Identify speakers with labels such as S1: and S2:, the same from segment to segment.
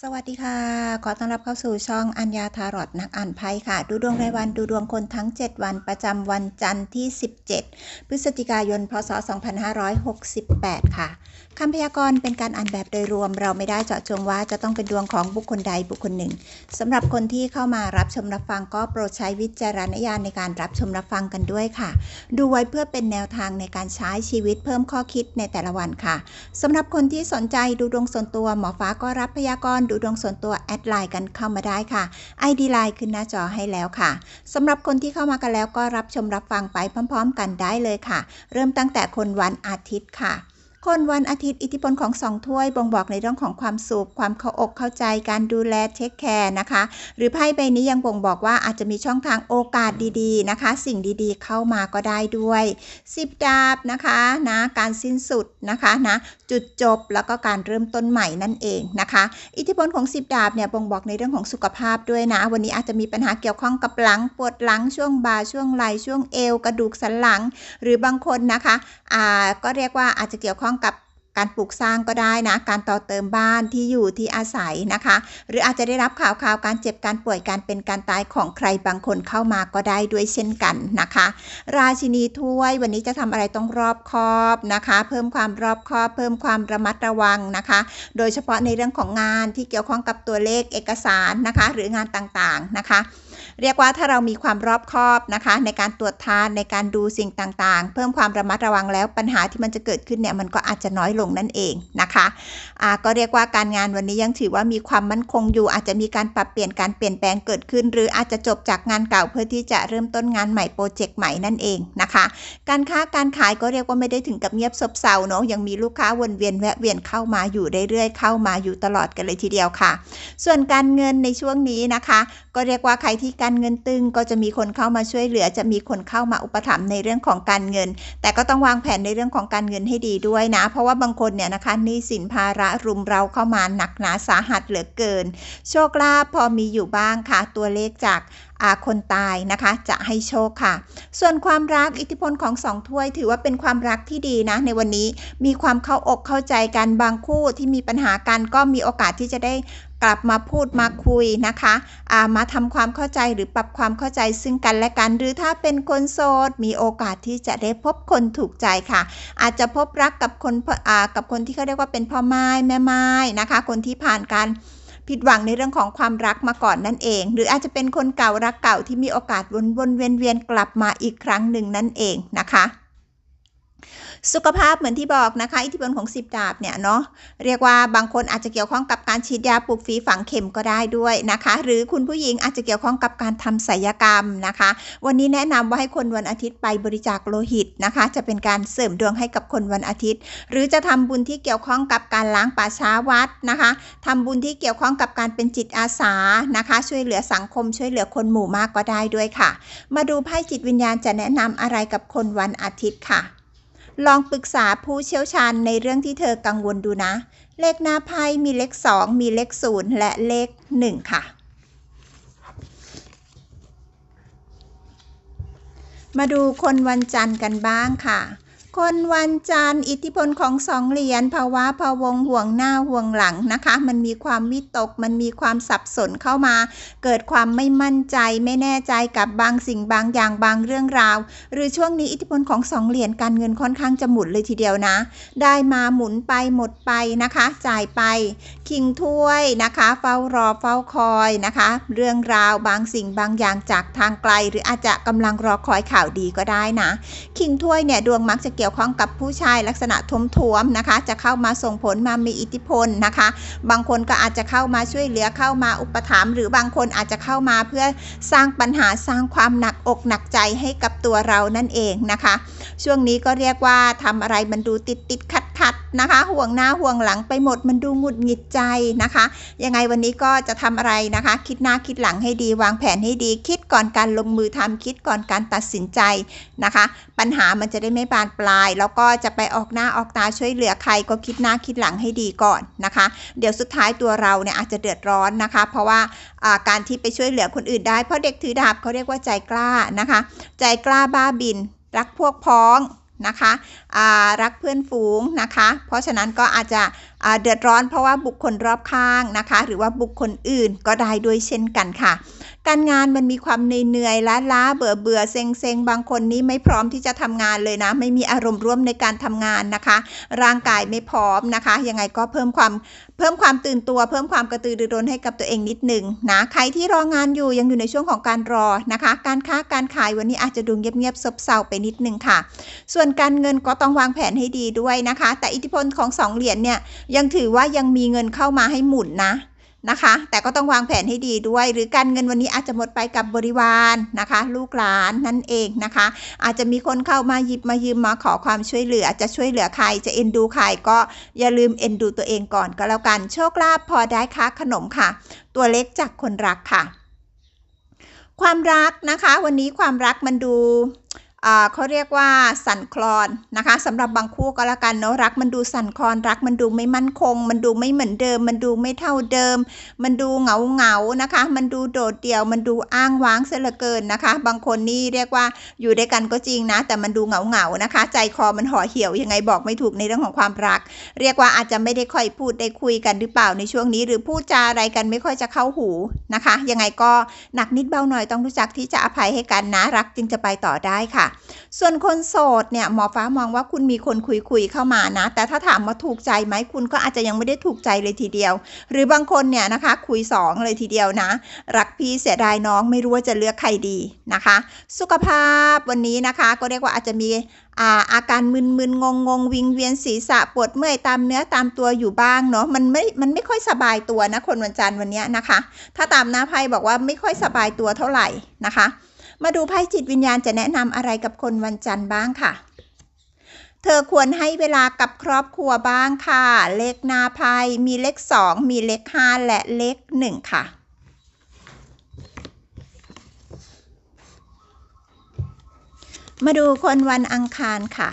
S1: สวัสดีค่ะ ขอต้อนรับเข้าสู่ช่องอัญญาทารอตนักอ่านไพ่ค่ะ ดูดวงรายวันดูดวงคนทั้ง 7 วันประจำวันจันทร์ที่ 17 พฤศจิกายน พศ 2568 ค่ะคำพยากรณ์เป็นการอ่านแบบโดยรวม เราไม่ได้เจาะจงว่าจะต้องเป็นดวงของบุคคลใดบุคคลหนึ่งสำหรับคนที่เข้ามารับชมรับฟังก็โปรดใช้วิจารณญาณในการรับชมรับฟังกันด้วยค่ะ ดูไว้เพื่อเป็นแนวทางในการใช้ชีวิตเพิ่มข้อคิดในแต่ละวันค่ะสำหรับคนที่สนใจดูดวงส่วนตัวหมอฟ้าก็รับพยากรณ์ดูดวงส่วนตัวแอดไลน์กันเข้ามาได้ค่ะ ID ไลน์ขึ้นหน้าจอให้แล้วค่ะสำหรับคนที่เข้ามากันแล้วก็รับชมรับฟังไปพร้อม ๆ กันได้เลยค่ะ เริ่มตั้งแต่คนวันอาทิตย์ค่ะ คนวันอาทิตย์อิทธิพลของสองถ้วยบ่งบอกในเรื่องของความสุข ความเข้าอกเข้าใจการดูแลเทคแคร์นะคะ หรือไพ่ใบนี้ยังบ่งบอกว่าอาจจะมีช่องทางโอกาสดีๆนะคะ สิ่งดีๆเข้ามาก็ได้ด้วยสิบดาบนะคะนะการสิ้นสุดนะคะนะจุดจบแล้วก็การเริ่มต้นใหม่นั่นเองนะคะ อิทธิพลของสิบดาบเนี่ยบ่งบอกในเรื่องของสุขภาพด้วยนะ วันนี้อาจจะมีปัญหาเกี่ยวข้องกับหลังปวดหลังช่วงบ่าช่วงไหล่ช่วงเอว กระดูกสันหลัง หรือบางคนนะคะอ่าก็เรียกว่าอาจจะเกี่ยวข้องกับการปลูกสร้างก็ได้นะ การต่อเติมบ้านที่อยู่ที่อาศัยนะคะ หรืออาจจะได้รับข่าวข่าวการเจ็บการป่วยการเป็นการตายของใครบางคนเข้ามาก็ได้ด้วยเช่นกันนะคะ ราชินีถ้วยวันนี้จะทำอะไรต้องรอบคอบนะคะ เพิ่มความรอบคอบ เพิ่มความระมัดระวังนะคะ โดยเฉพาะในเรื่องของงานที่เกี่ยวข้องกับตัวเลขเอกสารนะคะ หรืองานต่างๆนะคะ เรียกว่าถ้าเรามีความรอบคอบนะคะ ในการตรวจทานในการดูสิ่งต่างๆ เพิ่มความระมัดระวังแล้วปัญหาที่มันจะเกิดขึ้นเนี่ยมันก็อาจจะน้อยลงนั่นเองนะคะอ่าก็เรียกว่าการงานวันนี้ยังถือว่ามีความมั่นคงอยู่ อาจจะมีการปรับเปลี่ยนการเปลี่ยนแปลงเกิดขึ้น หรืออาจจะจบจากงานเก่าเพื่อที่จะเริ่มต้นงานใหม่โปรเจกต์ใหม่นั่นเองนะคะ การค้าการขายก็เรียกว่าไม่ได้ถึงกับเงียบซบเซาเนาะยังมีลูกค้าวนเวียนแวะเวียนเข้ามาอยู่เรื่อยๆเข้ามาอยู่ตลอดกันเลยทีเดียวค่ะ ส่วนการเงินในช่วงนี้นะคะ ก็เรียกว่าใครที่การเงินตึงก็จะมีคนเข้ามาช่วยเหลือ จะมีคนเข้ามาอุปถัมภ์ในเรื่องของการเงิน แต่ก็ต้องวางแผนในเรื่องของการเงินให้ดีด้วยนะ เพราะว่าบางคนเนี่ยนะคะหนี้สินภาระรุมเราเข้ามาหนักหนาสาหัสเหลือเกิน โชคลาภพอมีอยู่บ้างค่ะ ตัวเลขจากอาคนตายนะคะจะให้โชคค่ะ ส่วนความรักอิทธิพลของสองถ้วย ถือว่าเป็นความรักที่ดีนะ ในวันนี้มีความเข้าอกเข้าใจกันบางคู่ที่มีปัญหากันก็มีโอกาสที่จะได้ กลับมาพูดมาคุยนะคะามาทำความเข้าใจหรือปรับความเข้าใจซึ่งกันและกัน หรือถ้าเป็นคนโสดมีโอกาสที่จะได้พบคนถูกใจค่ะ อาจจะพบรักกับคนกับคนที่เขาเรียกว่าเป็นพ่อไม้แม่ไม้นะคะ คนที่ผ่านการผิดหวังในเรื่องของความรักมาก่อนนั่นเอง หรืออาจจะเป็นคนเก่ารักเก่าที่มีโอกาสวนวนเวียนเวียนกลับมาอีกครั้งหนึ่งนั่นเองนะคะ สุขภาพเหมือนที่บอกนะคะ อิทธิพลของสิบดาบเนี่ยเนาะเรียกว่าบางคนอาจจะเกี่ยวข้องกับการฉีดยาปลูกฝีฝังเข็มก็ได้ด้วยนะคะ หรือคุณผู้หญิงอาจจะเกี่ยวข้องกับการทำศัลยกรรมนะคะ วันนี้แนะนำว่าให้คนวันอาทิตย์ไปบริจาคโลหิตนะคะ จะเป็นการเสริมดวงให้กับคนวันอาทิตย์ หรือจะทำบุญที่เกี่ยวข้องกับการล้างป่าช้าวัดนะคะทำบุญที่เกี่ยวข้องกับการเป็นจิตอาสานะคะ ช่วยเหลือสังคมช่วยเหลือคนหมู่มากก็ได้ด้วยค่ะ มาดูไพ่จิตวิญญาณจะแนะนำอะไรกับคนวันอาทิตย์ค่ะ ลองปรึกษาผู้เชี่ยวชาญในเรื่องที่เธอกังวลดูนะ เลขหน้าไพ่มีเลข 2 มีเลข 0 และเลข 1 ค่ะ มาดูคนวันจันทร์กันบ้างค่ะ คนวันจันทร์อิทธิพลของสองเหรียญภาวะพะวงห่วงหน้าห่วงหลังนะคะ มันมีความวิตก มันมีความสับสนเข้ามา เกิดความไม่มั่นใจไม่แน่ใจกับบางสิ่งบางอย่างบางเรื่องราว หรือช่วงนี้อิทธิพลของสองเหรียญการเงินค่อนข้างจะหมุนเลยทีเดียวนะ ได้มาหมุนไปหมดไปนะคะ จ่ายไป คิงถ้วยนะคะ เฝ้ารอเฝ้าคอยนะคะ เรื่องราวบางสิ่งบางอย่างจากทางไกล หรืออาจจะกำลังรอคอยข่าวดีก็ได้นะ คิงถ้วยเนี่ยดวงมักจะเกี่ยวกี่ยวข้องกับผู้ชายลักษณะทุมทวมนะคะ จะเข้ามาส่งผลมามีอิทธิพลนะคะ บางคนก็อาจจะเข้ามาช่วยเหลือเข้ามาอุปถัมภ์หรือบางคนอาจจะเข้ามาเพื่อสร้างปัญหาสร้างความหนักอกหนักใจให้กับตัวเรานั่นเองนะคะ ช่วงนี้ก็เรียกว่าทำอะไรมันดูติดติดขัด ขัดนะคะ ห่วงหน้าห่วงหลังไปหมดมันดูหงุดหงิดใจนะคะ ยังไงวันนี้ก็จะทำอะไรนะคะ คิดหน้าคิดหลังให้ดี วางแผนให้ดี คิดก่อนการลงมือทำคิดก่อนการตัดสินใจนะคะ ปัญหามันจะได้ไม่บานปลาย แล้วก็จะไปออกหน้าออกตาช่วยเหลือใครก็คิดหน้าคิดหลังให้ดีก่อนนะคะ เดี๋ยวสุดท้ายตัวเราเนี่ยอาจจะเดือดร้อนนะคะ เพราะว่าการที่ไปช่วยเหลือคนอื่นได้เพราะเด็กถือดาบเขาเรียกว่าใจกล้านะคะ ใจกล้าบ้าบิน รักพวกพ้อง นะคะรักเพื่อนฝูงนะคะ เพราะฉะนั้นก็อาจจะเดือดร้อนเพราะว่าบุคคลรอบข้างนะคะ หรือว่าบุคคลอื่นก็ได้ด้วยเช่นกันค่ะ การงานมันมีความเหนื่อยล้าล้าเบื่อเบื่อเซ็งเซ็งบางคนนี้ไม่พร้อมที่จะทำงานเลยนะ ไม่มีอารมณ์ร่วมในการทำงานนะคะ ร่างกายไม่พร้อมนะคะ ยังไงก็เพิ่มความเพิ่มความตื่นตัว เพิ่มความกระตือรือร้นให้กับตัวเองนิดหนึ่งนะใครที่รองานอยู่ยังอยู่ในช่วงของการรอนะคะ การค้าการขายวันนี้อาจจะดูเงียบๆซบเซาไปนิดนึงค่ะ ส่วนการเงินก็ต้องวางแผนให้ดีด้วยนะคะ แต่อิทธิพลของสองเหรียญเนี่ยยังถือว่ายังมีเงินเข้ามาให้หมุนนะ นะคะ แต่ก็ต้องวางแผนให้ดีด้วย หรือการเงินวันนี้อาจจะหมดไปกับบริวารนะคะ ลูกหลานนั่นเองนะคะ อาจจะมีคนเข้ามาหยิบมายืมมาขอความช่วยเหลือจะช่วยเหลือใครจะเอ็นดูใครก็อย่าลืมเอ็นดูตัวเองก่อนก็แล้วกันโชคลาภพอได้ค้าขนมค่ะ ตัวเล็กจากคนรักค่ะ ความรักนะคะ วันนี้ความรักมันดู เขาเรียกว่าสั่นคลอนนะคะสำหรับบางคู่ก็แล้วกันเนาะรักมันดูสั่นคลอนรักมันดูไม่มั่นคง มันดูไม่เหมือนเดิม มันดูไม่เท่าเดิม มันดูเหงาเหงานะคะ มันดูโดดเดี่ยว มันดูอ้างว้างเสียเหลือเกินนะคะ บางคนนี่เรียกว่าอยู่ด้วยกันก็จริงนะ แต่มันดูเหงาเหงานะคะ ใจคอมันห่อเหี่ยวยังไงบอกไม่ถูกในเรื่องของความรัก เรียกว่าอาจจะไม่ได้ค่อยพูดได้คุยกันหรือเปล่าในช่วงนี้ หรือพูดจาอะไรกันไม่ค่อยจะเข้าหูนะคะ ยังไงก็หนักนิดเบาหน่อยต้องรู้จักที่จะอภัยให้กันนะรักจึงจะไปต่อได้ค่ะส่วนคนโสดเนี่ยหมอฟ้ามองว่าคุณมีคนคุยคุยๆเข้ามานะ แต่ถ้าถามว่าถูกใจไหมคุณก็อาจจะยังไม่ได้ถูกใจเลยทีเดียว หรือบางคนเนี่ยนะคะคุยสองเลยทีเดียวนะ รักพี่เสียดายน้องไม่รู้ว่าจะเลือกใครดีนะคะ สุขภาพวันนี้นะคะก็เรียกว่าอาจจะมีอาอาการมึนๆงงงๆวิงเวียนศีรษะปวดเมื่อยตามเนื้อตามตัวอยู่บ้างเนาะมันไม่ มันไม่ค่อยสบายตัวนะคนวันจันทร์วันนี้นะคะ ถ้าตามหน้าไพ่บอกว่าไม่ค่อยสบายตัวเท่าไหร่นะคะ มาดูไพ่จิตวิญญาณจะแนะนำอะไรกับคนวันจันทร์บ้างค่ะ เธอควรให้เวลากับครอบครัวบ้างค่ะ เลขหน้าไพ่มีเลข 2 มีเลข 5 และเลข 1 ค่ะมาดูคนวันอังคารค่ะ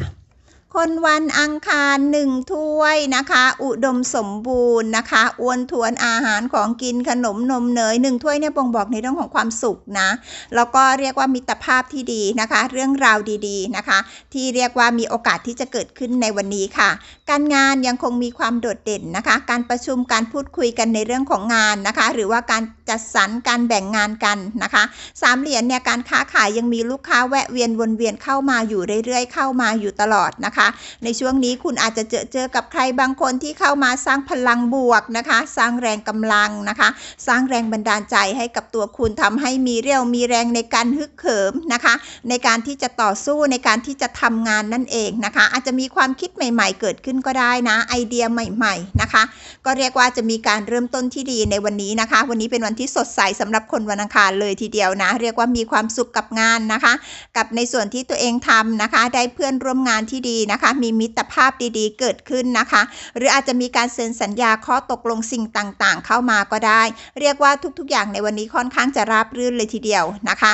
S1: คนวันอังคารหนึ่งถ้วยนะคะ อุดมสมบูรณ์นะคะอ้วนทวนอาหารของกินขนมนมเนยหนึ่งถ้วยเนี่ยบ่งบอกในเรื่องของความสุขนะแล้วก็เรียกว่ามิตรภาพที่ดีนะคะ เรื่องราวดีๆนะคะ ที่เรียกว่ามีโอกาสที่จะเกิดขึ้นในวันนี้ค่ะ การงานยังคงมีความโดดเด่นนะคะ การประชุมการพูดคุยกันในเรื่องของงานนะคะ หรือว่าการ จัดสรรการแบ่งงานกันนะคะสามเหรียญเนี่ยการค้าขายยังมีลูกค้าแวะเวียนวนเวียนเข้ามาอยู่เรื่อยๆ เข้ามาอยู่ตลอดนะคะ ในช่วงนี้คุณอาจจะเจอเจอกับใครบางคนที่เข้ามาสร้างพลังบวกนะคะ สร้างแรงกำลังนะคะ สร้างแรงบันดาลใจให้กับตัวคุณทำให้มีเรี่ยวมีแรงในการฮึกเหิมนะคะ ในการที่จะต่อสู้ในการที่จะทำงานนั่นเองนะคะ อาจจะมีความคิดใหม่ ๆ เกิดขึ้นก็ได้นะไอเดียใหม่ ๆนะคะ ก็เรียกว่าจะมีการเริ่มต้นที่ดีในวันนี้นะคะ วันนี้เป็นวันที่สดใสสำหรับคนวันอังคารเลยทีเดียวนะ เรียกว่ามีความสุขกับงานนะคะ กับในส่วนที่ตัวเองทำนะคะ ได้เพื่อนร่วมงานที่ดีนะคะ มีมิตรภาพดีๆ เกิดขึ้นนะคะ หรืออาจจะมีการเซ็นสัญญาข้อตกลงสิ่งต่างๆ เข้ามาก็ได้ เรียกว่าทุกๆ อย่างในวันนี้ค่อนข้างจะราบรื่นเลยทีเดียวนะคะ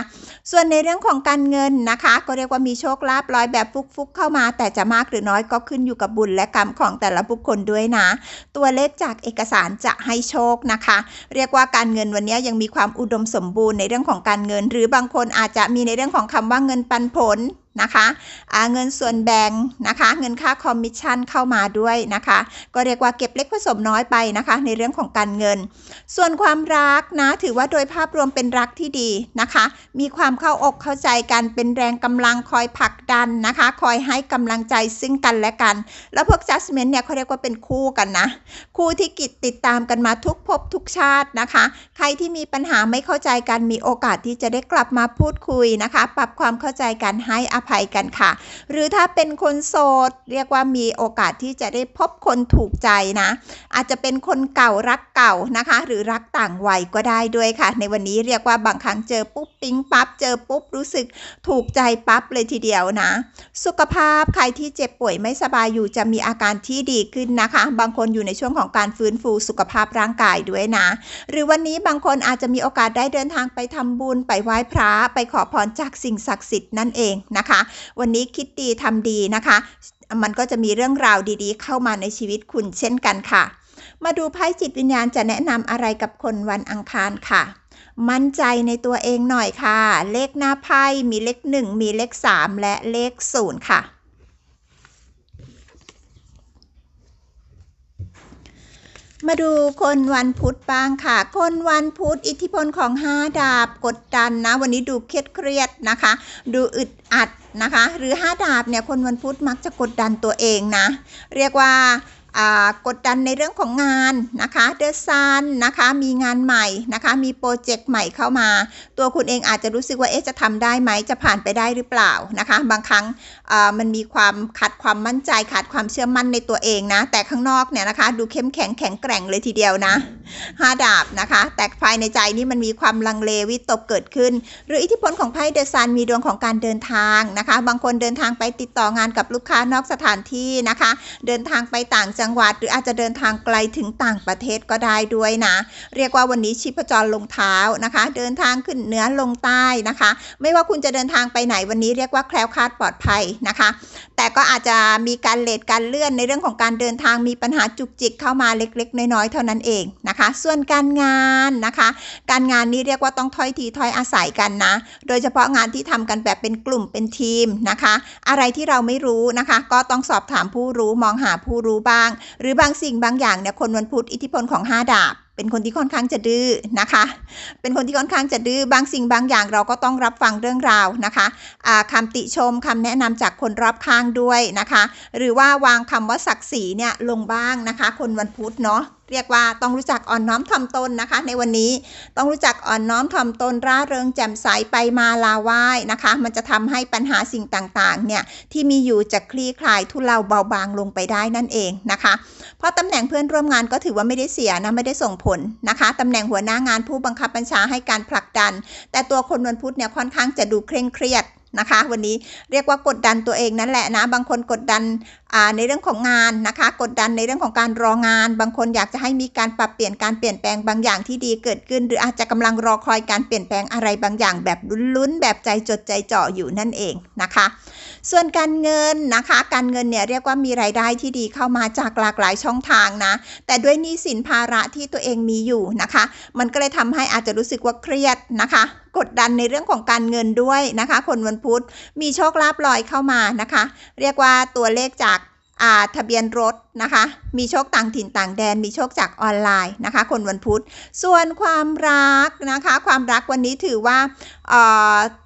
S1: ส่วนในเรื่องของการเงินนะคะ ก็เรียกว่ามีโชคลาภลอยแบบฟุกๆ เข้ามา แต่จะมากหรือน้อยก็ขึ้นอยู่กับบุญและกรรมของแต่ละบุคคลด้วยนะ ตัวเลขจากเอกสารจะให้โชคนะคะ เรียกว่าการเงินวันนี้ยังมีความอุดมสมบูรณ์ในเรื่องของการเงิน หรือบางคนอาจจะมีในเรื่องของคำว่าเงินปันผล นะคะเงินส่วนแบ่งนะคะ เงินค่าคอมมิชชั่นเข้ามาด้วยนะคะ ก็เรียกว่าเก็บเล็กผสมน้อยไปนะคะ ในเรื่องของการเงิน ส่วนความรักนะถือว่าโดยภาพรวมเป็นรักที่ดีนะคะ มีความเข้าอกเข้าใจกันเป็นแรงกำลังคอยผลักดันนะคะ คอยให้กำลังใจซึ่งกันและกัน แล้วพวก judgment เนี่ยเขาเรียกว่าเป็นคู่กันนะ คู่ที่กิจติดตามกันมาทุกภพทุกชาตินะคะ ใครที่มีปัญหาไม่เข้าใจกันมีโอกาสที่จะได้กลับมาพูดคุยนะคะ ปรับความเข้าใจกันให้อภัยกันค่ะ หรือถ้าเป็นคนโสด เรียกว่ามีโอกาสที่จะได้พบคนถูกใจนะ อาจจะเป็นคนเก่ารักเก่านะคะ หรือรักต่างวัยก็ได้ด้วยค่ะ ในวันนี้เรียกว่าบางครั้งเจอปุ๊บปิ๊งปั๊บเจอปุ๊บรู้สึกถูกใจปั๊บเลยทีเดียวนะ สุขภาพใครที่เจ็บป่วยไม่สบายอยู่จะมีอาการที่ดีขึ้นนะคะ บางคนอยู่ในช่วงของการฟื้นฟูสุขภาพร่างกายด้วยนะ หรือวันนี้บางคนอาจจะมีโอกาสได้เดินทางไปทำบุญไปไหว้พระไปขอพรจากสิ่งศักดิ์สิทธิ์นั่นเองนะคะนะคะ วันนี้คิดดีทำดีนะคะ มันก็จะมีเรื่องราวดีๆ เข้ามาในชีวิตคุณเช่นกันค่ะ มาดูไพ่จิตวิญญาณจะแนะนำอะไรกับคนวันอังคารค่ะมั่นใจในตัวเองหน่อยค่ะ เลขหน้าไพ่มีเลข 1 มีเลข 3 และเลข 0 ค่ะ มาดูคนวันพุธบ้างค่ะ คนวันพุธอิทธิพลของห้าดาบกดดันนะ วันนี้ดูเครียดเครียดๆนะคะ ดูอึดอัดนะคะ หรือห้าดาบเนี่ยคนวันพุธมักจะกดดันตัวเองนะ เรียกว่า กดดันในเรื่องของงานนะคะเดอะซันนะคะมีงานใหม่นะคะมีโปรเจกต์ใหม่เข้ามา ตัวคุณเองอาจจะรู้สึกว่าเอ๊ะจะทำได้ไหมจะผ่านไปได้หรือเปล่านะคะ บางครั้งมันมีความขาดความมั่นใจขาดความเชื่อมั่นในตัวเองนะ แต่ข้างนอกเนี่ยนะคะ ดูเข้มแข็งแข็งแกร่งเลยทีเดียวนะ ห้าดาบนะคะ แต่ภายในใจนี่มันมีความลังเลวิตกเกิดขึ้น หรืออิทธิพลของไพ่เดอะซันมีดวงของการเดินทางนะคะ บางคนเดินทางไปติดต่องานกับลูกค้านอกสถานที่นะคะ เดินทางไปต่างจังหวัด หรืออาจจะเดินทางไกลถึงต่างประเทศก็ได้ด้วยนะ เรียกว่าวันนี้ชีพจรลงเท้านะคะ เดินทางขึ้นเหนือลงใต้นะคะ ไม่ว่าคุณจะเดินทางไปไหนวันนี้เรียกว่าแคล้วคลาดปลอดภัยนะคะ แต่ก็อาจจะมีการเลทการเลื่อนในเรื่องของการเดินทางมีปัญหาจุกจิกเข้ามาเล็ก ๆ น้อยๆเท่านั้นเองนะคะส่วนการงานนะคะ การงานนี้เรียกว่าต้องถ้อยทีถ้อยอาศัยกันนะ โดยเฉพาะงานที่ทำกันแบบเป็นกลุ่มเป็นทีมนะคะ อะไรที่เราไม่รู้นะคะ ก็ต้องสอบถามผู้รู้มองหาผู้รู้บ้าง หรือบางสิ่งบางอย่างเนี่ยคนวันพุธอิทธิพลของห้าดาบ เป็นคนที่ค่อนข้างจะดื้อนะคะ เป็นคนที่ค่อนข้างจะดื้อบางสิ่งบางอย่างเราก็ต้องรับฟังเรื่องราวนะคะอ่าคำติชมคำแนะนำจากคนรอบข้างด้วยนะคะ หรือว่าวางคำว่าศักดิ์ศรีเนี่ยลงบ้างนะคะ คนวันพุธเนาะเรียกว่าต้องรู้จักอ่อนน้อมถ่อมตนนะคะ ในวันนี้ต้องรู้จักอ่อนน้อมถ่อมตนร่าเริงแจ่มใสไปมาลาไหว้นะคะ มันจะทำให้ปัญหาสิ่งต่างๆเนี่ยที่มีอยู่จะคลี่คลายทุเลาเบาบางลงไปได้นั่นเองนะคะ เพราะตำแหน่งเพื่อนร่วมงานก็ถือว่าไม่ได้เสียนะไม่ได้ส่งผลนะคะตำแหน่งหัวหน้างานผู้บังคับบัญชาให้การผลักดัน แต่ตัวคนวันพุธเนี่ยค่อนข้างจะดูเคร่งเครียด นะคะ วันนี้เรียกว่ากดดันตัวเองนั่นแหละนะ บางคนกดดันในเรื่องของงานนะคะ กดดันในเรื่องของการรองาน บางคนอยากจะให้มีการปรับเปลี่ยนการเปลี่ยนแปลงบางอย่างที่ดีเกิดขึ้น หรืออาจจะกำลังรอคอยการเปลี่ยนแปลงอะไรบางอย่างแบบลุ้นๆแบบใจจดใจจ่ออยู่นั่นเองนะคะ ส่วนการเงินนะคะ การเงินเนี่ยเรียกว่ามีรายได้ที่ดีเข้ามาจากหลากหลายช่องทางนะ แต่ด้วยหนี้สินภาระที่ตัวเองมีอยู่นะคะ มันก็เลยทำให้อาจจะรู้สึกว่าเครียดนะคะกดดันในเรื่องของการเงินด้วยนะคะ คนวันพุธมีโชคลาภลอยเข้ามานะคะ เรียกว่าตัวเลขจากอ่าทะเบียนรถนะคะ มีโชคต่างถิ่นต่างแดน มีโชคจากออนไลน์นะคะ คนวันพุธ ส่วนความรักนะคะ ความรักวันนี้ถือว่า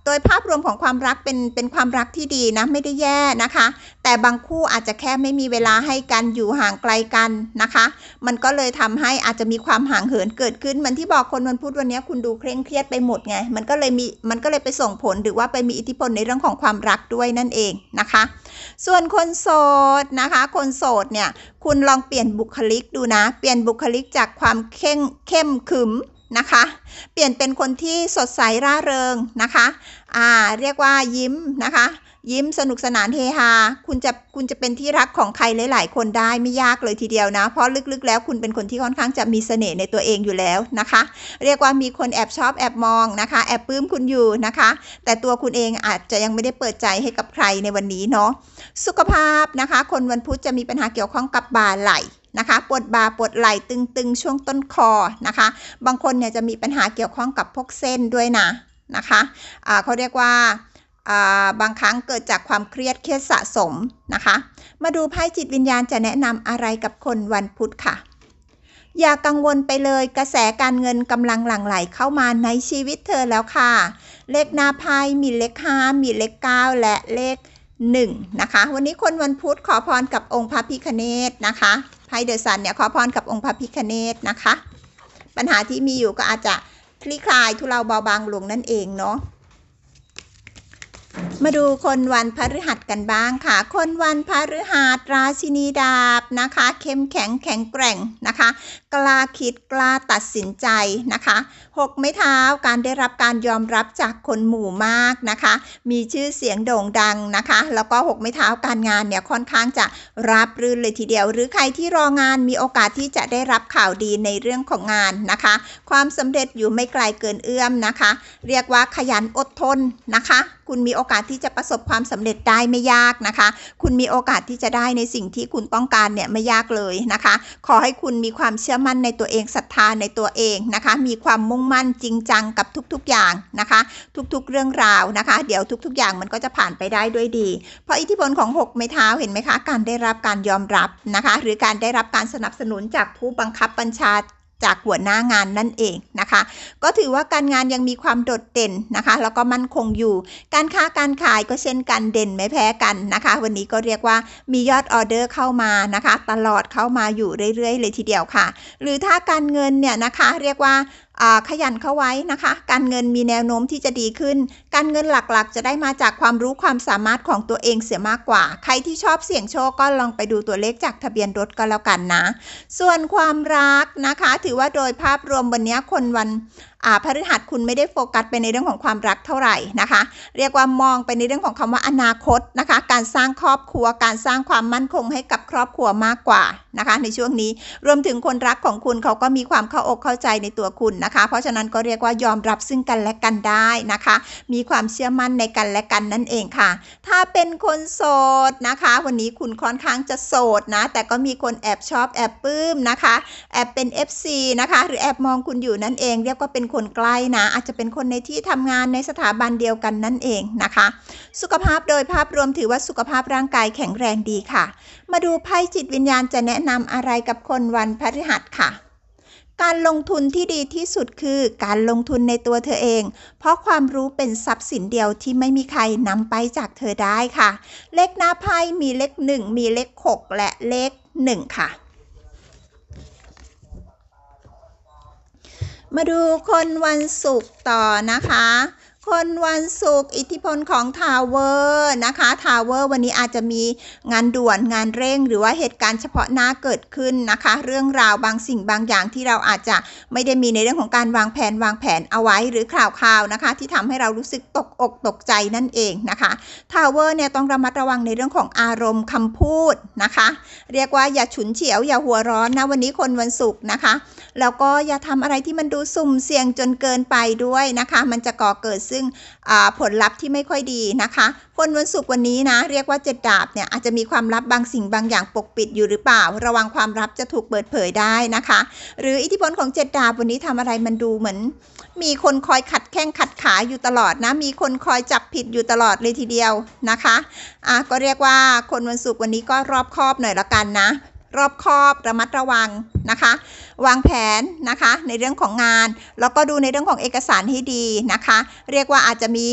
S1: โดยภาพรวมของความรักเป็นเป็นความรักที่ดีนะ ไม่ได้แย่นะคะ แต่บางคู่อาจจะแค่ไม่มีเวลาให้กันอยู่ห่างไกลกันนะคะ มันก็เลยทำให้อาจจะมีความห่างเหินเกิดขึ้นเหมือนที่บอกคนวันพุธวันนี้คุณดูเคร่งเครียดไปหมดไง มันก็เลยมีมันก็เลยไปส่งผลหรือว่าไปมีอิทธิพลในเรื่องของความรักด้วยนั่นเองนะคะ ส่วนคนโสดนะคะ คนโสดเนี่ยคุณลองเปลี่ยนบุคลิกดูนะ เปลี่ยนบุคลิกจากความเข่งเข้มขึมนะคะ เปลี่ยนเป็นคนที่สดใสร่าเริงนะคะ อ่า เรียกว่ายิ้มนะคะ ยิ้มสนุกสนานเฮฮา คุณจะคุณจะเป็นที่รักของใครหลาย ๆ คนได้ไม่ยากเลยทีเดียวนะ เพราะลึกๆ แล้วคุณเป็นคนที่ค่อนข้างจะมีเสน่ห์ในตัวเองอยู่แล้วนะคะ เรียกว่ามีคนแอบชอบแอบมองนะคะ แอบปลื้มคุณอยู่นะคะ แต่ตัวคุณเองอาจจะยังไม่ได้เปิดใจให้กับใครในวันนี้เนาะสุขภาพนะคะ คนวันพุธจะมีปัญหาเกี่ยวข้องกับบ่าไหล่นะคะปวดบ่าปวดไหล่ตึงๆ ช่วงต้นคอนะคะ บางคนเนี่ยจะมีปัญหาเกี่ยวข้องกับพวกเส้นด้วยนะนะคะอ่าเขาเรียกว่า บางครั้งเกิดจากความเครียดเครียดสะสมนะคะ มาดูไพ่จิตวิญญาณจะแนะนำอะไรกับคนวันพุธค่ะ อย่ากังวลไปเลยกระแสการเงินกำลังหลั่งไหลเข้ามาในชีวิตเธอแล้วค่ะ เลขหน้าไพ่มีเลข5มีเลข9และเลข1นะคะ วันนี้คนวันพุธขอพรกับองค์พระพิคเนตนะคะไพ่เดอะซันเนี่ยขอพรกับองค์พระพิคเนตนะคะ ปัญหาที่มีอยู่ก็อาจจะคลี่คลายทุเลาเบาบางลงนั่นเองเนาะ มาดูคนวันพฤหัสกันบ้างค่ะ คนวันพฤหัสราชินีดาบนะคะ เข้มแข็งแข็งแกร่งนะคะ กล้าคิดกล้าตัดสินใจนะคะหกไม้เท้าการได้รับการยอมรับจากคนหมู่มากนะคะ มีชื่อเสียงโด่งดังนะคะ แล้วก็หกไม้เท้าการงานเนี่ยค่อนข้างจะรับรื่นเลยทีเดียว หรือใครที่รองานมีโอกาสที่จะได้รับข่าวดีในเรื่องของงานนะคะ ความสำเร็จอยู่ไม่ไกลเกินเอื้อมนะคะ เรียกว่าขยันอดทนนะคะ คุณมีโอกาสที่จะประสบความสำเร็จได้ไม่ยากนะคะ คุณมีโอกาสที่จะได้ในสิ่งที่คุณต้องการเนี่ยไม่ยากเลยนะคะ ขอให้คุณมีความเชื่อมั่นในตัวเองศรัทธาในตัวเองนะคะ มีความมุ่งมั่นจริงจังกับทุกๆอย่างนะคะ ทุกๆเรื่องราวนะคะ เดี๋ยวทุกๆ อย่างมันก็จะผ่านไปได้ด้วยดี เพราะอิทธิพลของ 6 ไม้เท้าเห็นไหมคะ การได้รับการยอมรับนะคะ หรือการได้รับการสนับสนุนจากผู้บังคับบัญชา จากหัวหน้างานนั่นเองนะคะ ก็ถือว่าการงานยังมีความโดดเด่นนะคะ แล้วก็มั่นคงอยู่ การค้าการขายก็เช่นกันเด่นไม่แพ้กันนะคะ วันนี้ก็เรียกว่ามียอดออเดอร์เข้ามานะคะ ตลอดเข้ามาอยู่เรื่อยๆ เลยทีเดียวค่ะ หรือถ้าการเงินเนี่ยนะคะเรียกว่าอ่า ขยันเข้าไว้นะคะ การเงินมีแนวโน้มที่จะดีขึ้น การเงินหลักๆ จะได้มาจากความรู้ความสามารถของตัวเองเสียมากกว่า ใครที่ชอบเสี่ยงโชคก็ลองไปดูตัวเลขจากทะเบียนรถก็แล้วกันนะ ส่วนความรักนะคะ ถือว่าโดยภาพรวมวันนี้คนวัน พฤหัสคุณไม่ได้โฟกัสไปในเรื่องของความรักเท่าไหร่นะคะ เรียกว่ามองไปในเรื่องของคำว่าอนาคตนะคะ การสร้างครอบครัว การสร้างความมั่นคงให้กับครอบครัวมากกว่านะคะ ในช่วงนี้รวมถึงคนรักของคุณเขาก็มีความเข้าอกเข้าใจในตัวคุณนะคะ เพราะฉะนั้นก็เรียกว่ายอมรับซึ่งกันและกันได้นะคะ มีความเชื่อมั่นในกันและกันนั่นเองค่ะ ถ้าเป็นคนโสดนะคะ วันนี้คุณค่อนข้างจะโสดนะ แต่ก็มีคนแอบชอบแอบปลื้มนะคะ แอบเป็น FC นะคะ หรือแอบมองคุณอยู่นั่นเอง เรียกว่าเป็นคนใกล้นะ อาจจะเป็นคนในที่ทำงานในสถาบันเดียวกันนั่นเองนะคะ สุขภาพโดยภาพรวมถือว่าสุขภาพร่างกายแข็งแรงดีค่ะ มาดูไพ่จิตวิญญาณจะแนะนำอะไรกับคนวันพฤหัสค่ะการลงทุนที่ดีที่สุดคือการลงทุนในตัวเธอเอง เพราะความรู้เป็นทรัพย์สินเดียวที่ไม่มีใครนำไปจากเธอได้ค่ะ เลขหน้าไพ่มีเลขหนึ่งมีเลขหกและเลขหนึ่งค่ะ มาดูคนวันศุกร์ต่อนะคะ คนวันศุกร์อิทธิพลของทาวเวอร์นะคะทาวเวอร์วันนี้อาจจะมีงานด่วนงานเร่ง หรือว่าเหตุการณ์เฉพาะหน้าเกิดขึ้นนะคะ เรื่องราวบางสิ่งบางอย่างที่เราอาจจะไม่ได้มีในเรื่องของการวางแผนวางแผนเอาไว้หรือข่าวข่าวนะคะ ที่ทำให้เรารู้สึกตกอกตกใจนั่นเองนะคะทาวเวอร์เนี่ยต้องระมัดระวังในเรื่องของอารมณ์คำพูดนะคะ เรียกว่าอย่าฉุนเฉียวอย่าหัวร้อนนะวันนี้คนวันศุกร์นะคะแล้วก็อย่าทำอะไรที่มันดูสุ่มเสี่ยงจนเกินไปด้วยนะคะ มันจะก่อเกิดซึ่งผลลัพธ์ที่ไม่ค่อยดีนะคะคนวันศุกร์วันนี้นะเรียกว่าเจ็ดดาบเนี่ยอาจจะมีความลับบางสิ่งบางอย่างปกปิดอยู่หรือเปล่า ระวังความลับจะถูกเปิดเผยได้นะคะ หรืออิทธิพลของเจ็ดดาบวันนี้ทำอะไรมันดูเหมือน มีคนคอยขัดแข้งขัดขาอยู่ตลอดนะ มีคนคอยจับผิดอยู่ตลอดเลยทีเดียวนะคะอะก็เรียกว่าคนวันศุกร์วันนี้ก็รอบคอบหน่อยละกันนะ รอบคอบระมัดระวังนะคะ วางแผนนะคะในเรื่องของงาน แล้วก็ดูในเรื่องของเอกสารให้ดีนะคะ เรียกว่าอาจจะมี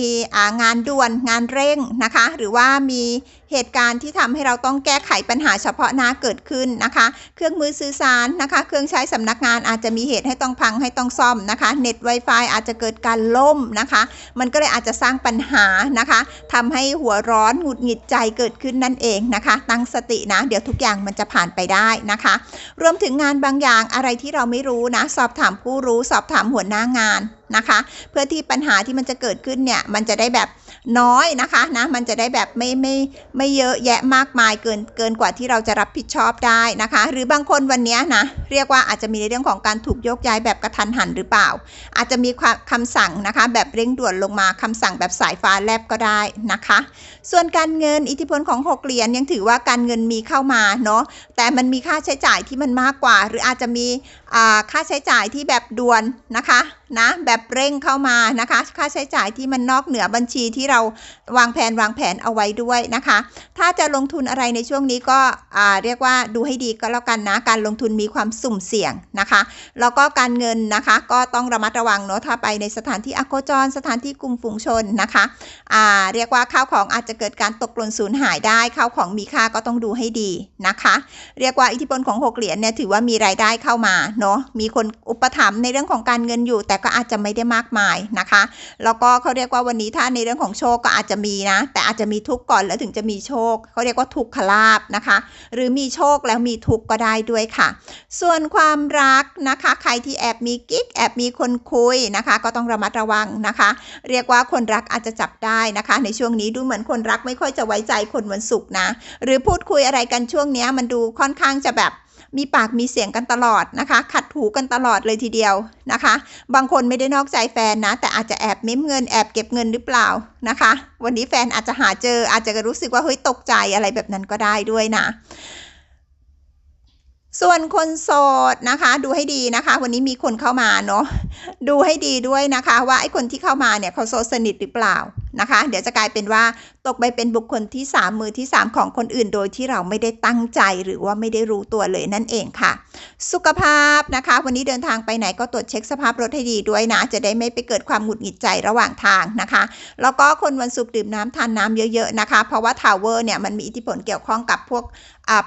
S1: งานด่วนงานเร่งนะคะ หรือว่ามีเหตุการณ์ที่ทำให้เราต้องแก้ไขปัญหาเฉพาะหน้าเกิดขึ้นนะคะ เครื่องมือสื่อสารนะคะ เครื่องใช้สำนักงานอาจจะมีเหตุให้ต้องพังให้ต้องซ่อมนะคะ เน็ต Wi-Fi อาจจะเกิดการล่มนะคะ มันก็เลยอาจจะสร้างปัญหานะคะทำให้หัวร้อนหงุดหงิดใจเกิดขึ้นนั่นเองนะคะ ตั้งสตินะ เดี๋ยวทุกอย่างมันจะผ่านไปได้นะคะ รวมถึงงานบางอย่างอะไรที่เราไม่รู้นะ สอบถามผู้รู้ สอบถามหัวหน้างานนะคะ เพื่อที่ปัญหาที่มันจะเกิดขึ้นเนี่ย มันจะได้แบบ น้อยนะคะนะมันจะได้แบบไม่ไม่ไม่เยอะแยะมากมายเกินเกินกว่าที่เราจะรับผิดชอบได้นะคะ หรือบางคนวันนี้นะเรียกว่าอาจจะมีในเรื่องของการถูกโยกย้ายแบบกระทันหันหรือเปล่า อาจจะมีความคำสั่งนะคะ แบบเร่งด่วนลงมาคำสั่งแบบสายฟ้าแลบก็ได้นะคะ ส่วนการเงินอิทธิพลของหกเหรียญยังถือว่าการเงินมีเข้ามาเนาะแต่มันมีค่าใช้จ่ายที่มันมากกว่า หรืออาจจะมีค่าใช้จ่ายที่แบบด่วนนะคะ นะแบบเร่งเข้ามานะคะ ค่าใช้จ่ายที่มันนอกเหนือบัญชีที่เราวางแผนวางแผนเอาไว้ด้วยนะคะ ถ้าจะลงทุนอะไรในช่วงนี้ก็อ่าเรียกว่าดูให้ดีก็แล้วกันนะ การลงทุนมีความสุ่มเสี่ยงนะคะ แล้วก็การเงินนะคะก็ต้องระมัดระวังเนาะถ้าไปในสถานที่อโคจร สถานที่กลุ่มฝูงชนนะคะอ่าเรียกว่าข้าวของอาจจะเกิดการตกหล่นสูญหายได้ข้าวของมีค่าก็ต้องดูให้ดีนะคะ เรียกว่าอิทธิพลของหกเหรียญเนี่ยถือว่ามีรายได้เข้ามาเนาะมีคนอุปถัมภ์ในเรื่องของการเงินอยู่แต่ก็อาจจะไม่ได้มากมายนะคะ แล้วก็เขาเรียกว่าวันนี้ถ้าในเรื่องของโชคก็อาจจะมีนะ แต่อาจจะมีทุกข์ก่อนแล้วถึงจะมีโชคเขาเรียกว่าทุกขลาบนะคะ หรือมีโชคแล้วมีทุกข์ก็ได้ด้วยค่ะ ส่วนความรักนะคะ ใครที่แอบมีกิ๊กแอบมีคนคุยนะคะ ก็ต้องระมัดระวังนะคะ เรียกว่าคนรักอาจจะจับได้นะคะ ในช่วงนี้ดูเหมือนคนรักไม่ค่อยจะไว้ใจคนวันศุกร์นะ หรือพูดคุยอะไรกันช่วงนี้มันดูค่อนข้างจะแบบ มีปากมีเสียงกันตลอดนะคะ ขัดหูกันตลอดเลยทีเดียวนะคะ บางคนไม่ได้นอกใจแฟนนะ แต่อาจจะแอบเม้มเงินแอบเก็บเงินหรือเปล่านะคะ วันนี้แฟนอาจจะหาเจออาจจะรู้สึกว่าเฮ้ยตกใจอะไรแบบนั้นก็ได้ด้วยนะส่วนคนโสดนะคะ ดูให้ดีนะคะ วันนี้มีคนเข้ามาเนาะดูให้ดีด้วยนะคะ ว่าไอ้คนที่เข้ามาเนี่ยเขาโสดสนิทหรือเปล่านะคะ เดี๋ยวจะกลายเป็นว่าตกไปเป็นบุคคลที่ 3 มือที่ 3 ของคนอื่น โดยที่เราไม่ได้ตั้งใจหรือว่าไม่ได้รู้ตัวเลยนั่นเองค่ะ สุขภาพนะคะ วันนี้เดินทางไปไหนก็ตรวจเช็คสภาพรถให้ดีด้วยนะ จะได้ไม่ไปเกิดความหงุดหงิดใจระหว่างทางนะคะ แล้วก็คนวันศุกร์ดื่มน้ำทานน้ำเยอะๆนะคะ เพราะว่าทาวเวอร์เนี่ยมันมีอิทธิพลเกี่ยวข้องกับพวก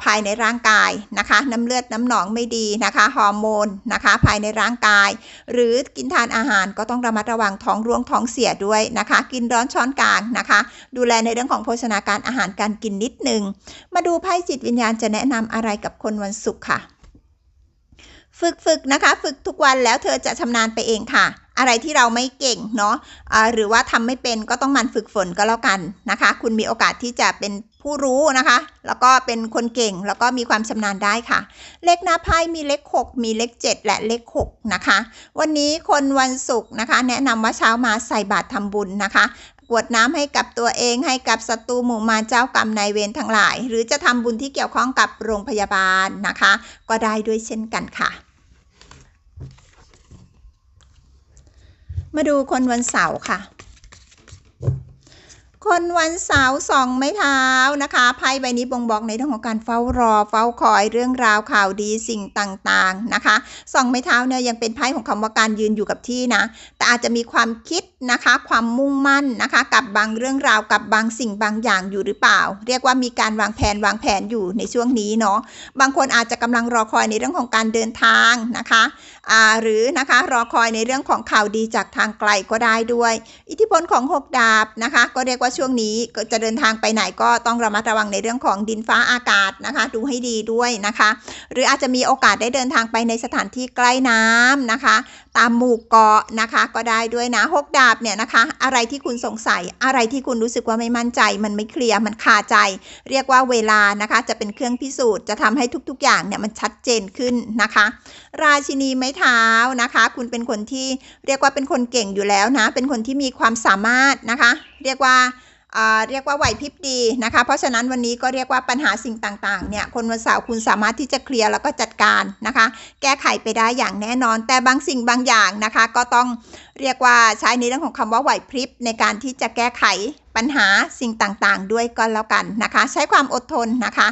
S1: ภายในร่างกายนะคะ น้ำเลือดน้ำหนองไม่ดีนะคะฮอร์โมนนะคะภายในร่างกาย หรือกินทานอาหารก็ต้องระมัดระวังท้องร่วงท้องเสียด้วยนะคะ กินร้อนช้อนกลางนะคะ ดูแลในเรื่องของโภชนาการอาหารการกินนิดนึง มาดูไพ่จิตวิญญาณจะแนะนำอะไรกับคนวันศุกร์ค่ะ ฝึกฝึกนะคะ ฝึกทุกวันแล้วเธอจะชำนาญไปเองค่ะอะไรที่เราไม่เก่งเนาะะหรือว่าทำไม่เป็นก็ต้องมันฝึกฝนก็แล้วกันนะคะ คุณมีโอกาสที่จะเป็นผู้รู้นะคะ แล้วก็เป็นคนเก่งแล้วก็มีความชำนาญได้ค่ะ เลขหน้าไพ่มีเลข 6 มีเลข 7 และเลข 6 นะคะ วันนี้คนวันศุกร์นะคะ แนะนำว่าเช้ามาใส่บาตรทำบุญนะคะ วดน้ำให้กับตัวเองให้กับศัตรูหมู่มารเจ้ากรรมนายเวรทั้งหลาย หรือจะทำบุญที่เกี่ยวข้องกับโรงพยาบาลนะคะ ก็ได้ด้วยเช่นกันค่ะ มาดูคนวันเสาร์ค่ะ คนวันเสาร์สองไม้เท้านะคะไพ่ใบนี้บ่งบอกในเรื่องของการเฝ้ารอเฝ้าคอยเรื่องราวข่าวดีสิ่งต่างๆนะคะสองไม้เท้าเนี่ยยังเป็นไพ่ของคำว่าการยืนอยู่กับที่นะแต่อาจจะมีความคิดนะคะความมุ่งมั่นนะคะกับบางเรื่องราวกับบางสิ่งบางอย่างอยู่หรือเปล่า เรียกว่ามีการวางแผนวางแผนอยู่ในช่วงนี้เนาะบางคนอาจจะกำลังรอคอยในเรื่องของการเดินทางนะคะอ่าหรือนะคะรอคอยในเรื่องของข่าวดีจากทางไกลก็ได้ด้วย อิทธิพลของหกดาบนะคะ ก็เรียกว่าช่วงนี้จะเดินทางไปไหนก็ต้องระมัดระวังในเรื่องของดินฟ้าอากาศนะคะ ดูให้ดีด้วยนะคะ หรืออาจจะมีโอกาสได้เดินทางไปในสถานที่ใกล้น้ำนะคะ ตามหมู่เกาะนะคะ ก็ได้ด้วยนะหกดาบเนี่ยนะคะ อะไรที่คุณสงสัยอะไรที่คุณรู้สึกว่าไม่มั่นใจ มันไม่เคลียร์มันคาใจ เรียกว่าเวลานะคะ จะเป็นเครื่องพิสูจน์จะทำให้ทุกๆอย่างเนี่ยมันชัดเจนขึ้นนะคะ ราชินีไม้เท้านะคะ คุณเป็นคนที่เรียกว่าเป็นคนเก่งอยู่แล้วนะ เป็นคนที่มีความสามารถนะคะ เรียกว่า เรียกว่าไหวพริบดีนะคะ เพราะฉะนั้นวันนี้ก็เรียกว่าปัญหาสิ่งต่างๆเนี่ยคนวันเสาร์คุณสามารถที่จะเคลียร์แล้วก็จัดการนะคะ แก้ไขไปได้อย่างแน่นอน แต่บางสิ่งบางอย่างนะคะ ก็ต้องเรียกว่าใช้ในเรื่องของคำว่าไหวพริบในการที่จะแก้ไข ปัญหาสิ่งต่างๆ ด้วยก็แล้วกันนะคะ ใช้ความอดทนนะคะ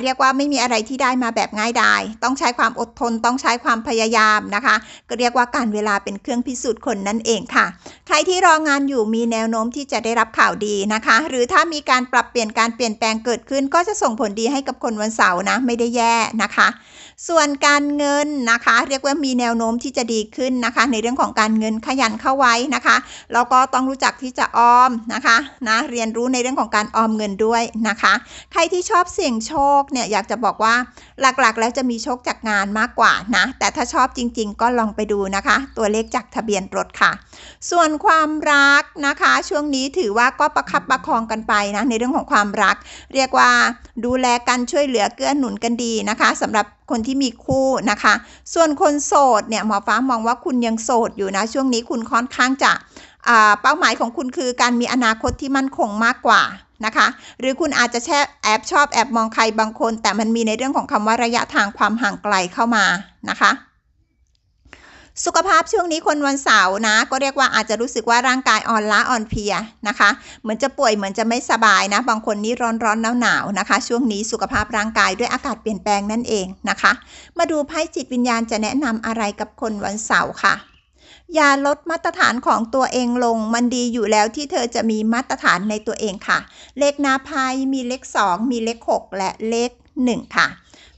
S1: เรียกว่าไม่มีอะไรที่ได้มาแบบง่ายดายต้องใช้ความอดทน ต้องใช้ความพยายามนะคะ ก็เรียกว่าการเวลาเป็นเครื่องพิสูจน์คนนั่นเองค่ะ ใครที่รองานอยู่มีแนวโน้มที่จะได้รับข่าวดีนะคะ หรือถ้ามีการปรับเปลี่ยนการเปลี่ยนแปลงเกิดขึ้น ก็จะส่งผลดีให้กับคนวันเสาร์นะไม่ได้แย่นะคะ ส่วนการเงินนะคะ เรียกว่ามีแนวโน้มที่จะดีขึ้นนะคะ ในเรื่องของการเงินขยันเข้าไว้นะคะแล้วก็ต้องรู้จักที่จะออมนะคะนะเรียนรู้ในเรื่องของการออมเงินด้วยนะคะ ใครที่ชอบเสี่ยงโชคเนี่ยอยากจะบอกว่าหลักๆ แล้วจะมีโชคจากงานมากกว่านะแต่ถ้าชอบจริง ๆ ก็ลองไปดูนะคะ ตัวเลขจากทะเบียนรถค่ะ ส่วนความรักนะคะ ช่วงนี้ถือว่าก็ประคับประคองกันไปนะในเรื่องของความรัก เรียกว่าดูแลกันช่วยเหลือเกื้อหนุนกันดีนะคะสำหรับคนที่มีคู่นะคะ ส่วนคนโสดเนี่ยหมอฟ้ามองว่าคุณยังโสดอยู่นะ ช่วงนี้คุณค่อนข้างจะเป้าหมายของคุณคือการมีอนาคตที่มั่นคงมากกว่านะคะ หรือคุณอาจจะแช่แอบชอบแอบมองใครบางคน แต่มันมีในเรื่องของคำว่าระยะทางความห่างไกลเข้ามานะคะ สุขภาพช่วงนี้คนวันเสาร์นะ ก็เรียกว่าอาจจะรู้สึกว่าร่างกายอ่อนล้าอ่อนเพลียนะคะ เหมือนจะป่วยเหมือนจะไม่สบายนะ บางคนนี่ร้อนร้อนหนาวหนาวนะคะ ช่วงนี้สุขภาพร่างกายด้วยอากาศเปลี่ยนแปลงนั่นเองนะคะ มาดูไพ่จิตวิญญาณจะแนะนำอะไรกับคนวันเสาร์ค่ะอย่าลดมาตรฐานของตัวเองลง มันดีอยู่แล้วที่เธอจะมีมาตรฐานในตัวเองค่ะ เลขหน้าไพายมีเลข 2 มีเลข 6 และเลข 1 ค่ะ